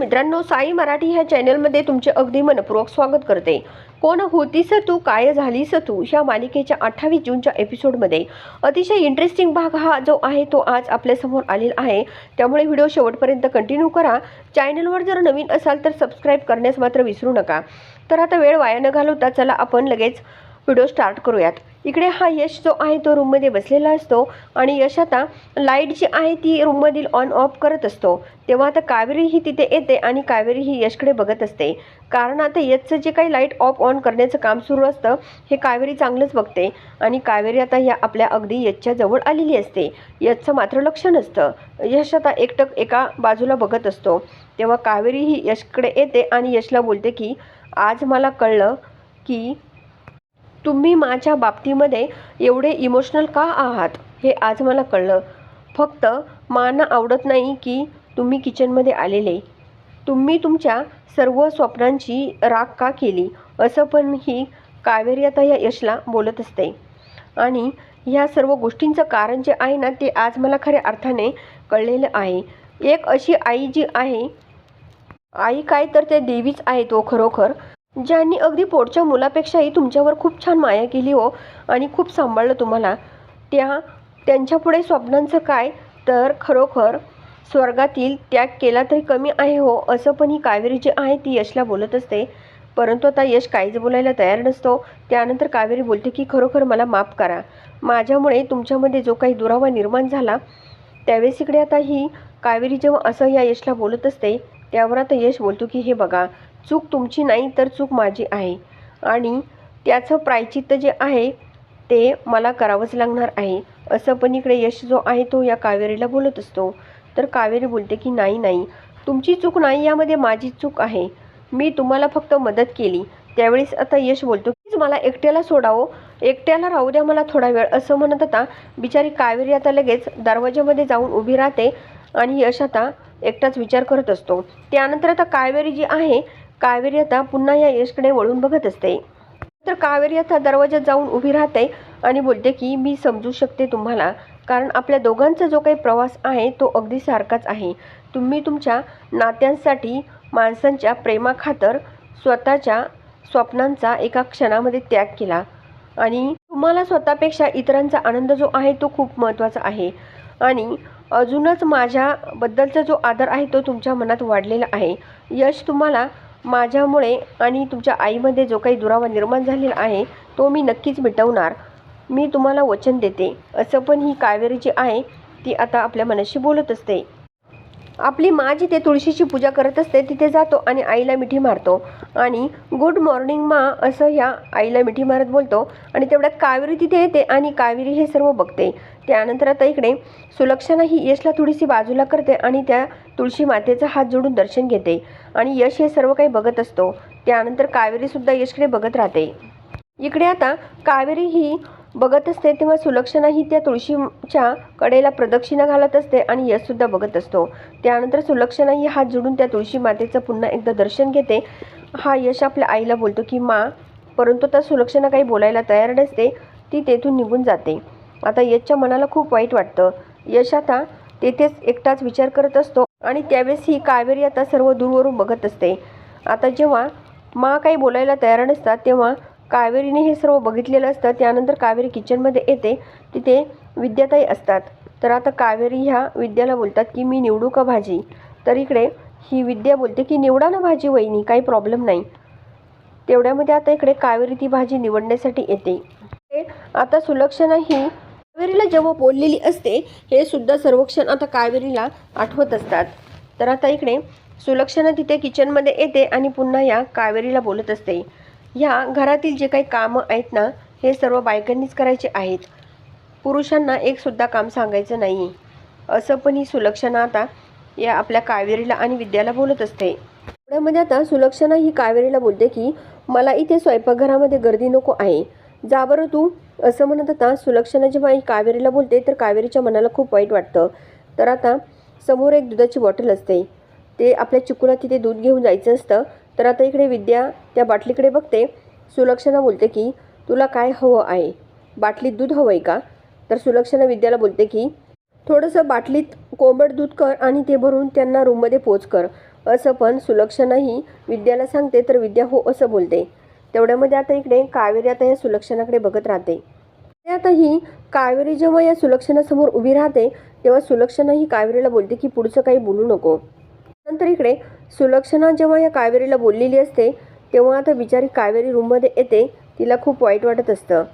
मित्रांनो साई मराठी ह्या चॅनलमध्ये तुमचे अगदी मनपूर्वक स्वागत करते. कोण होतीस तू काय झालीस तू ह्या मालिकेच्या अठ्ठावीस जूनच्या एपिसोडमध्ये. अतिशय इंटरेस्टिंग भाग हा जो आहे तो आज आपल्यासमोर आलेला आहे. त्यामुळे व्हिडिओ शेवटपर्यंत कंटिन्यू करा. चॅनलवर जर नवीन असाल तर सबस्क्राईब करण्यास मात्र विसरू नका. तर आता वेळ वाया न घालवता चला आपण लगेच व्हिडिओ स्टार्ट करूयात. इकडे हा यश जो आहे तो रूममध्ये बसलेला असतो आणि यश आता लाइट जी आहे ती रूममधील ऑन ऑफ करत असतो. तेव्हा आता कावेरी ही तिथे येते आणि कावेरी ही यशकडे बघत असते. कारण आता यशचं जे काही लाइट ऑफ ऑन करण्याचं काम सुरू असतं हे कावेरी चांगलंच बघते. आणि कावेरी आता या आपल्या अगदी यशच्या जवळ आलेली असते. यशचं मात्र लक्ष नसतं. यश आता एकटक एका बाजूला बघत असतो. तेव्हा कावेरी ही यशकडे येते आणि यशला बोलते की आज मला कळलं की तुम्ही माझ्या बाबतीमध्ये एवढे इमोशनल का आहात? हे आज मला कळलं. फक्त माना आवडत नाही की तुम्ही किचनमध्ये आलेले. तुम्ही तुमच्या सर्व स्वप्नांची राग का केली? असं पण ही कावेरी आता या यशला बोलत असते. आणि ह्या सर्व गोष्टींचं कारण जे आहे ना ते आज मला खऱ्या अर्थाने कळलेलं आहे. एक अशी आई जी आहे आई काय तर ते देवीच आहे तो खरोखर. ज्यांनी अगदी पोटच्या मुलापेक्षाही तुमच्यावर खूप छान माया केली हो आणि खूप सांभाळलं तुम्हाला. त्या त्यांच्यापुढे स्वप्नांचं काय? तर खरोखर स्वर्गातील त्याग केला तरी कमी आहे हो असं पण ही कावेरी जी आहे ती यशला बोलत असते. परंतु आता यश काहीच बोलायला तयार नसतो. त्यानंतर कावेरी बोलते की खरोखर मला माफ करा. माझ्यामुळे तुमच्यामध्ये जो काही दुरावा निर्माण झाला त्यावेळेस इकडे आता ही कावेरी जेव्हा असं या यशला बोलत असते त्यावर आता यश बोलतो की हे बघा चूक तुमची नाही तर चूक माझी आहे. आणि त्याचं प्रायचित्त जे आहे ते मला करावंच लागणार आहे. असं पण इकडे यश जो आहे तो या कावेरीला बोलत असतो. तर कावेरी बोलते की नाही नाही. तुमची चूक नाही यामध्ये माझी चूक आहे. मी तुम्हाला फक्त मदत केली. त्यावेळेस आता यश बोलतो कीच मला एकट्याला सोडावं. एकट्याला राहू द्या मला थोडा वेळ. असं म्हणत आता बिचारी कावेरी आता लगेच दरवाजामध्ये जाऊन उभी राहते आणि यश आता एकटाच विचार करत असतो. त्यानंतर आता कावेरी जी आहे कावेरी आता पुन्हा या यशकडे वळून बघत असते. तर कावेरी आता जाऊन उभी राहते आणि बोलते की मी समजू शकते तुम्हाला. कारण आपल्या दोघांचा जो काही प्रवास आहे तो अगदी सारखाच आहे. तुम्ही तुमच्या नात्यांसाठी माणसांच्या प्रेमाखातर स्वतःच्या स्वप्नांचा एका क्षणामध्ये त्याग केला. आणि तुम्हाला स्वतःपेक्षा इतरांचा आनंद जो आहे तो खूप महत्त्वाचा आहे. आणि अजूनच माझ्याबद्दलचा जो आदर आहे तो तुमच्या मनात वाढलेला आहे. यश तुम्हाला माझ्यामुळे आणि तुमच्या आईमध्ये जो काही दुरावा निर्माण झालेला आहे तो मी नक्कीच मिटवणार. मी तुम्हाला वचन देते. असं पण ही कावेरी जी आहे ती आता आपल्या मनाशी बोलत असते. आपली मा जिथे तुळशीची पूजा करत असते तिथे जातो आणि आईला मिठी मारतो. आणि गुड मॉर्निंग मा असं ह्या आईला मिठी मारत बोलतो आणि तेवढ्यात कावेरी तिथे येते आणि कावेरी हे सर्व बघते. त्यानंतर आता इकडे सुलक्षणा ही यशला थोडीशी बाजूला करते आणि त्या तुळशी मातेचा हात जोडून दर्शन घेते आणि यश हे सर्व काही बघत असतो. त्यानंतर कावेरीसुद्धा यशकडे बघत राहते. इकडे आता कावेरी ही बघत असते तेव्हा सुलक्षणा ही त्या तुळशीच्या कडेला प्रदक्षिणा घालत असते आणि यशसुद्धा बघत असतो. त्यानंतर सुलक्षणाही हात जोडून त्या तुळशी मातेचं पुन्हा एकदा दर्शन घेते. हा यश आपल्या आईला बोलतो की मा परंतु त्या सुलक्षणा काही बोलायला तयार नसते. ती तेथून निघून जाते. आता यशच्या मनाला खूप वाईट वाटतं. यश आता तेथेच एकटाच विचार करत असतो आणि त्यावेळेस ही कावेरी आता सर्व दूरवरून बघत असते. आता जेव्हा मा काही बोलायला तयार नसतात तेव्हा कावेरीने हे सर्व बघितलेलं असतं. त्यानंतर कावेरी किचनमध्ये येते. तिथे विद्याताई असतात. तर आता कावेरी ह्या विद्याला बोलतात की मी निवडू का भाजी? तर इकडे ही विद्या बोलते की निवडा ना भाजी वहिनी काही प्रॉब्लेम नाही. तेवढ्यामध्ये आता इकडे कावेरी ती भाजी निवडण्यासाठी येते. आता सुलक्षणा ही कावेरीला जेव्हा बोललेली असते हे सुद्धा सर्वक्षण आता कावेरीला आठवत असतात. तर आता इकडे सुलक्षणा तिथे किचनमध्ये येते आणि पुन्हा या कावेरीला बोलत असते. ह्या घरातील जे काही कामं आहेत ना हे सर्व बायकांनीच करायचे आहेत. पुरुषांना एकसुद्धा काम सांगायचं नाही. असं पण ही सुलक्षणा आता या आपल्या कावेरीला आणि विद्याला बोलत असते. एवढ्यामध्ये आता सुलक्षणा ही कावेरीला बोलते की मला इथे स्वयंपाकघरामध्ये गर्दी नको आहे. जा बरं तू. असं म्हणत आता सुलक्षणा जेव्हा ही कावेरीला बोलते तर कावेरीच्या मनाला खूप वाईट वाटतं. तर आता समोर एक दुधाची बॉटल असते. ते आपल्या चिकूला तिथे दूध घेऊन जायचं असतं. तर आता इकडे विद्या त्या बाटलीकडे बघते. सुलक्षणा बोलते की तुला काय हवं आहे? बाटलीत दूध हवं आहे का? तर सुलक्षणा विद्याला बोलते की थोडंसं बाटलीत कोंबड दूध कर आणि ते भरून त्यांना रूममध्ये पोच कर. असं पण सुलक्षणाही विद्याला सांगते तर विद्या हो असं बोलते. तेवढ्यामध्ये आता इकडे कावेरी आता या सुलक्षणाकडे बघत राहते. आता ही कावेरी जेव्हा या सुलक्षणासमोर उभी राहते तेव्हा सुलक्षणा ही कावेरीला बोलते की पुढचं काही बोलू नको. नंतर इकडे सुलक्षणा जेव्हा या कावेरीला बोललेली असते तेव्हा आता बिचारी कावेरी रूममध्ये येते तिला खूप वाईट वाटत असतं.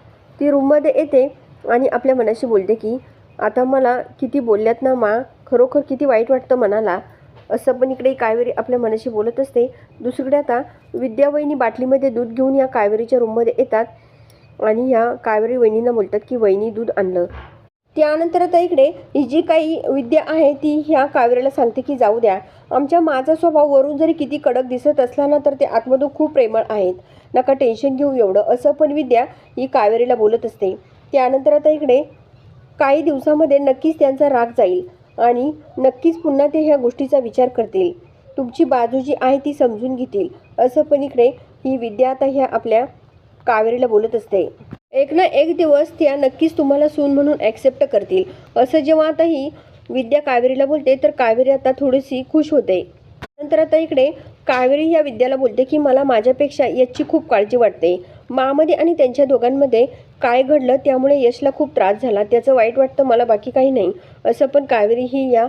ती रूममध्ये येते आणि आपल्या मनाशी बोलते की आता मला किती बोलल्यात ना मा खरोखर किती वाईट वाटतं मनाला. असं पण इकडे कावेरी आपल्या मनाशी बोलत असते. दुसरीकडे आता विद्यावहिनी बाटलीमध्ये दूध घेऊन या कावेरीच्या रूममध्ये येतात आणि ह्या कावेरी वहिनींना बोलतात की वहिनी दूध आणलं. त्यानंतर आता इकडे ही जी काही विद्या आहे ती ह्या कावेरीला सांगते की जाऊ द्या आमच्या माझा स्वभाव वरून जरी किती कडक दिसत असला ना तर ते आतमधून खूप प्रेमळ आहेत. नका टेन्शन घेऊ एवढं. असं पण विद्या ही कावेरीला बोलत असते. त्यानंतर आता इकडे काही दिवसामध्ये नक्कीच त्यांचा राग जाईल आणि नक्कीच पुन्हा ते ह्या गोष्टीचा विचार करतील. तुमची बाजू जी आहे ती समजून घेतील. असं पण इकडे ही विद्या आता ह्या आपल्या कावेरीला बोलत असते. एक ना एक दिवस त्या नक्कीच तुम्हाला सून म्हणून ॲक्सेप्ट करतील. असं जेव्हा आता ही विद्या कावेरीला बोलते तर कावेरी आता थोडीशी खुश होते. नंतर आता इकडे कावेरी या विद्याला बोलते की मला माझ्यापेक्षा यशची खूप काळजी वाटते. मामध्ये आणि त्यांच्या दोघांमध्ये काय घडलं त्यामुळे यशला खूप त्रास झाला. त्याचं वाईट वाटतं मला बाकी काही नाही. असं पण कावेरी ही या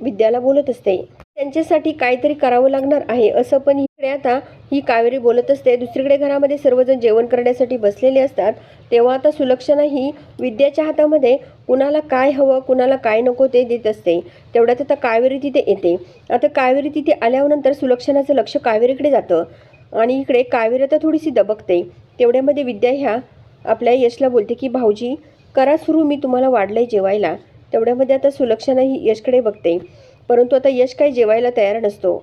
विद्याला बोलत असते. त्यांच्यासाठी काहीतरी करावं लागणार आहे असं पण इकडे आता ही कावेरी बोलत असते. दुसरीकडे घरामध्ये सर्वजण जेवण करण्यासाठी बसलेले असतात. तेव्हा आता सुलक्षणा ही विद्याच्या हातामध्ये कुणाला काय हवं कुणाला काय नको ते देत असते. तेवढ्यात आता कावेरी तिथे येते. आता कावेरी तिथे आल्यानंतर सुलक्षणाचं लक्ष कावेरीकडे जातं. आणि इकडे कावेरी आता थोडीशी दबकते. तेवढ्यामध्ये विद्या ह्या आपल्या यशला बोलते की भाऊजी करा सुरू मी तुम्हाला वाढलंय जेवायला. तेवढ्यामध्ये आता सुलक्षणा ही यशकडे बघते. परंतु आता यश काही जेवायला तयार नसतो.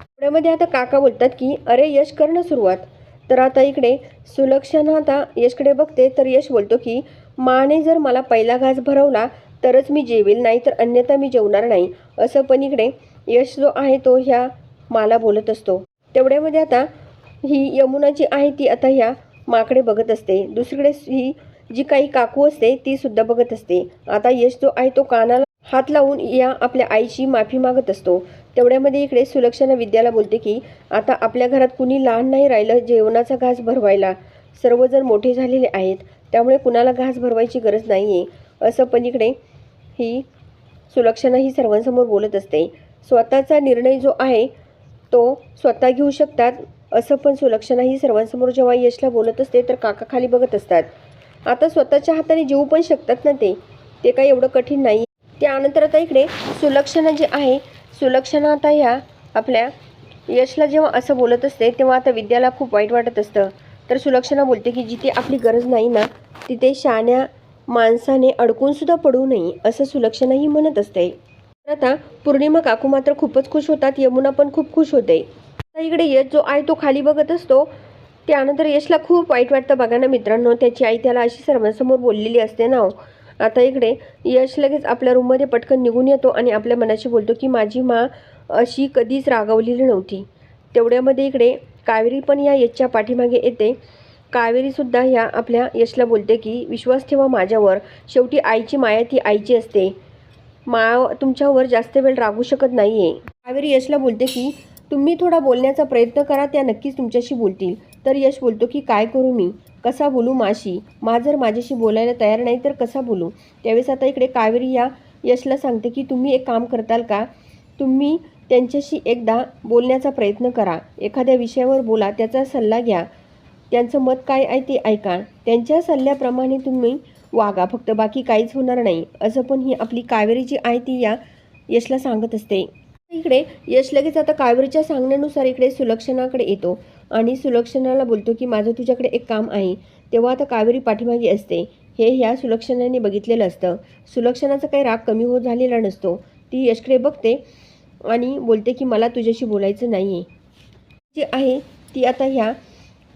पुण्यामध्ये आता काका बोलतात की अरे यश कर ना सुरुवात. तर आता इकडे सुलक्षणा आता यशकडे बघते तर यश बोलतो की माने जर मला पहिला घास भरवला तरच मी जेवेल नाही तर अन्यथा मी जेवणार नाही. असं पण इकडे यश जो आहे तो ह्या माला बोलत असतो. तेवढ्यामध्ये आता ही यमुना जी आहे ती आता ह्या माकडे बघत असते. दुसरीकडे ही जी काही काकू असते ती सुद्धा बघत असते. आता यश जो आहे तो कानाला हात लावून या आपल्या आईची माफी मागत असतो. तेवढ्यामध्ये इकडे सुलक्षणा विद्याला बोलते की आता आपल्या घरात कुणी लहान नाही राहिलं जेवणाचा घास भरवायला. सर्वजण मोठे झालेले आहेत त्यामुळे कुणाला घास भरवायची गरज नाही आहे असं पण इकडे ही सुलक्षणा ही सर्वांसमोर बोलत असते. स्वतःचा निर्णय जो आहे तो स्वतः घेऊ शकतात असं पण सुलक्षणा ही सर्वांसमोर जेव्हा यशला बोलत असते तर काका खाली बघत असतात. आता स्वतःच्या हाताने जेवू पण शकतात ना ते? ते काही एवढं कठीण नाही त्यानंतर आता इकडे सुलक्षणा जी आहे सुलक्षणा आता ह्या आपल्या यशला जेव्हा असं बोलत असते तेव्हा आता विद्याला खूप वाईट वाटत असतं. तर सुलक्षणा बोलते की जिथे आपली गरज नाही ना तिथे शाण्या माणसाने अडकूनसुद्धा पडू नये असं सुलक्षणाही म्हणत असते. तर आता पौर्णिमा काकू मात्र खूपच खुश होतात यमुना पण खूप खुश होते. आता इकडे यश जो आहे तो खाली बघत असतो. त्यानंतर यशला खूप वाईट वाटतं बघा ना मित्रांनो त्याची आई त्याला अशी सर्वांसमोर बोललेली असते ना आता इकडे यश लगेच आपल्या रूममध्ये पटकन निघून येतो आणि आपल्या मनाशी बोलतो की माझी मा अशी कधीच रागावलेली नव्हती. तेवढ्यामध्ये इकडे कावेरी पण या यशच्या पाठीमागे येते. कावेरीसुद्धा ह्या आपल्या यशला बोलते की विश्वास ठेवा माझ्यावर. शेवटी आईची माया ती आईची असते. मा तुमच्यावर जास्त वेळ रागू शकत नाही आहे कावेरी यशला बोलते की तुम्ही थोडा बोलण्याचा प्रयत्न करा त्या नक्कीच तुमच्याशी बोलतील. तर यश बोलतो की काय करू मी? कसा बोलू माशी? मा जर माझ्याशी बोलायला तयार नाही तर कसा बोलू? त्यावेळेस आता इकडे कावेरी या यशला सांगते की तुम्ही एक काम करताल का? तुम्ही त्यांच्याशी एकदा बोलण्याचा प्रयत्न करा. एखाद्या विषयावर बोला त्याचा सल्ला घ्या. त्यांचं मत काय आहे ते ऐका. त्यांच्या सल्ल्याप्रमाणे तुम्ही वागा. फक्त बाकी काहीच होणार नाही. असं पण ही आपली कावेरी जी आहे ती या यशला सांगत असते. इकडे यश लगेच आता कावेरीच्या सांगण्यानुसार इकडे सुलक्षणाकडे येतो. आणि सुलक्षणाला बोलतो की माझं तुझ्याकडे एक काम आहे. तेव्हा आता कावेरी पाठीमागे असते. हे ह्या सुलक्षणाने बघितलेलं असतं. सुलक्षणाचा काही राग कमी होत झालेला नसतो. ती यशकडे बघते आणि बोलते की मला तुझ्याशी बोलायचं नाही आहे जी आहे ती आता ह्या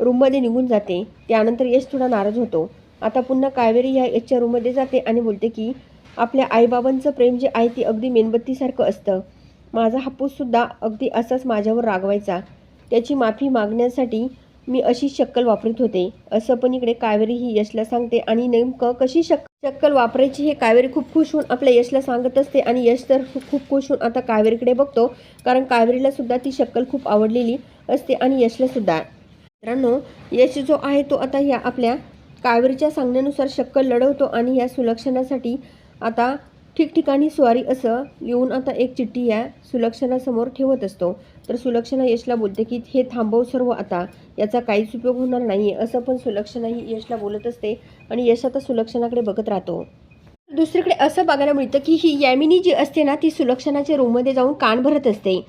रूममध्ये निघून जाते. त्यानंतर यश थोडा नाराज होतो. आता पुन्हा कावेरी ह्या यशच्या रूममध्ये जाते आणि बोलते की आपल्या आईबाबांचं प्रेम जे आहे ते अगदी मेणबत्तीसारखं असतं. माझा हापूससुद्धा अगदी असाच माझ्यावर रागवायचा. त्याची माफी मागण्यासाठी मी अशी शक्कल वापरत होते. असं पण इकडे कावेरी ही यशला सांगते आणि नेमकं कशी शक शक्कल वापरायची हे कावेरी खूप खुश होऊन आपल्या यशला सांगत असते आणि यश तर खूप खुश होऊन आता कावेरीकडे बघतो. कारण कावेरीला सुद्धा ती शक्कल खूप आवडलेली असते आणि यशला सुद्धा. मित्रांनो यश जो आहे तो आता ह्या आपल्या कावेरीच्या सांगण्यानुसार शक्कल लढवतो आणि या सुलक्षणासाठी आता ठिकठिकाणी स्वारी असं लिहून आता एक चिठ्ठी या सुलक्षणासमोर ठेवत असतो. तर सुलक्षणा यशला बोलते की हे थांबव सर्व आता. याचा काहीच उपयोग होणार नाही असं पण सुलक्षणा ही यशला बोलत असते आणि यश आता सुलक्षणाकडे बघत राहतो. दुसरीकडे असं बघायला मिळतं की ही यामिनी जी असते ना ती सुलक्षणाच्या रूममध्ये जाऊन कान भरत असते.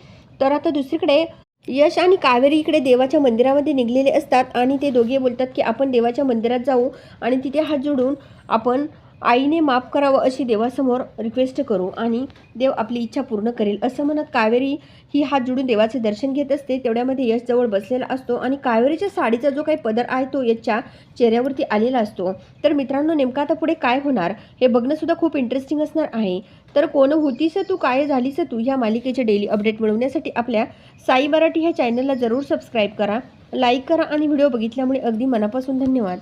तर आता दुसरीकडे यश आणि कावेरी इकडे देवाच्या मंदिरामध्ये निघलेले असतात आणि ते दोघे बोलतात की आपण देवाच्या मंदिरात जाऊ आणि तिथे हात जोडून आपण आईने माफ करावं अशी देवासमोर रिक्वेस्ट करू आणि देव आपली इच्छा पूर्ण करेल. असं म्हणत कावेरी ही हात जोडून देवाचे दर्शन घेत असते. तेवढ्यामध्ये यश जवळ बसलेला असतो आणि कावेरीच्या साडीचा जो काही पदर आहे तो यशच्या चेहऱ्यावरती आलेला असतो. तर मित्रांनो नेमका आता पुढे काय होणार हे बघणंसुद्धा खूप इंटरेस्टिंग असणार आहे. तर कोण होतीस तू? काय झालीस तू? ह्या मालिकेचे डेली अपडेट मिळवण्यासाठी आपल्या साई मराठी ह्या चॅनलला जरूर सबस्क्राईब करा लाईक करा आणि व्हिडिओ बघितल्यामुळे अगदी मनापासून धन्यवाद.